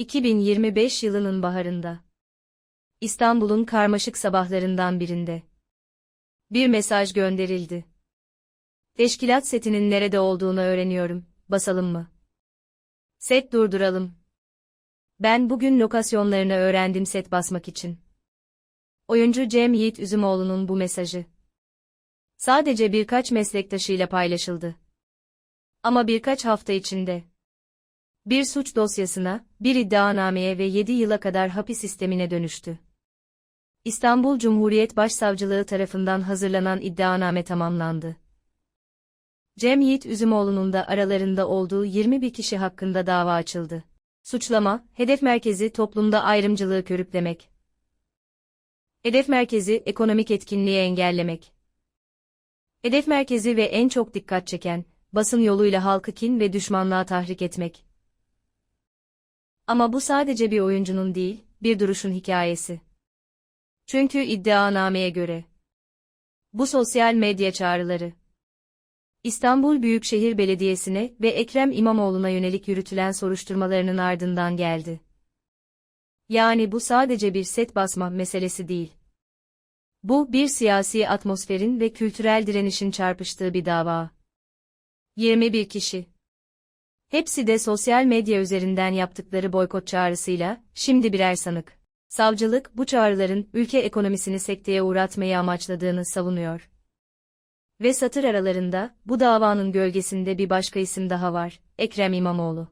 2025 yılının baharında. İstanbul'un karmaşık sabahlarından birinde. Bir mesaj gönderildi. Teşkilat setinin nerede olduğunu öğreniyorum, basalım mı? Set durduralım. Ben bugün lokasyonlarını öğrendim set basmak için. Oyuncu Cem Yiğit Üzümoğlu'nun bu mesajı. Sadece birkaç meslektaşıyla paylaşıldı. Ama birkaç hafta içinde bir suç dosyasına, bir iddianameye ve 7 yıla kadar hapis sistemine dönüştü. İstanbul Cumhuriyet Başsavcılığı tarafından hazırlanan iddianame tamamlandı. Cem Yiğit Üzümoğlu'nun da aralarında olduğu 21 kişi hakkında dava açıldı. Suçlama, hedef merkezi toplumda ayrımcılığı körüklemek. Hedef merkezi ekonomik etkinliği engellemek. Hedef merkezi ve en çok dikkat çeken, basın yoluyla halkı kin ve düşmanlığa tahrik etmek. Ama bu sadece bir oyuncunun değil, bir duruşun hikayesi. Çünkü iddianameye göre bu sosyal medya çağrıları İstanbul Büyükşehir Belediyesi'ne ve Ekrem İmamoğlu'na yönelik yürütülen soruşturmalarının ardından geldi. Yani bu sadece bir set basma meselesi değil. Bu bir siyasi atmosferin ve kültürel direnişin çarpıştığı bir dava. 21 kişi Hepsi de sosyal medya üzerinden yaptıkları boykot çağrısıyla, şimdi birer sanık. Savcılık, bu çağrıların ülke ekonomisini sekteye uğratmayı amaçladığını savunuyor. Ve satır aralarında, bu davanın gölgesinde bir başka isim daha var, Ekrem İmamoğlu.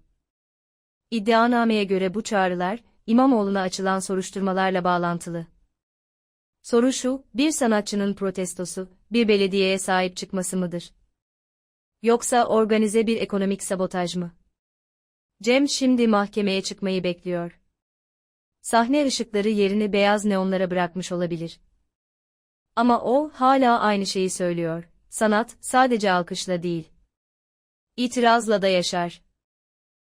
İddianameye göre bu çağrılar, İmamoğlu'na açılan soruşturmalarla bağlantılı. Soru şu, bir sanatçının protestosu, bir belediyeye sahip çıkması mıdır? Yoksa organize bir ekonomik sabotaj mı? Cem şimdi mahkemeye çıkmayı bekliyor. Sahne ışıkları yerini beyaz neonlara bırakmış olabilir. Ama o hala aynı şeyi söylüyor. Sanat sadece alkışla değil. İtirazla da yaşar.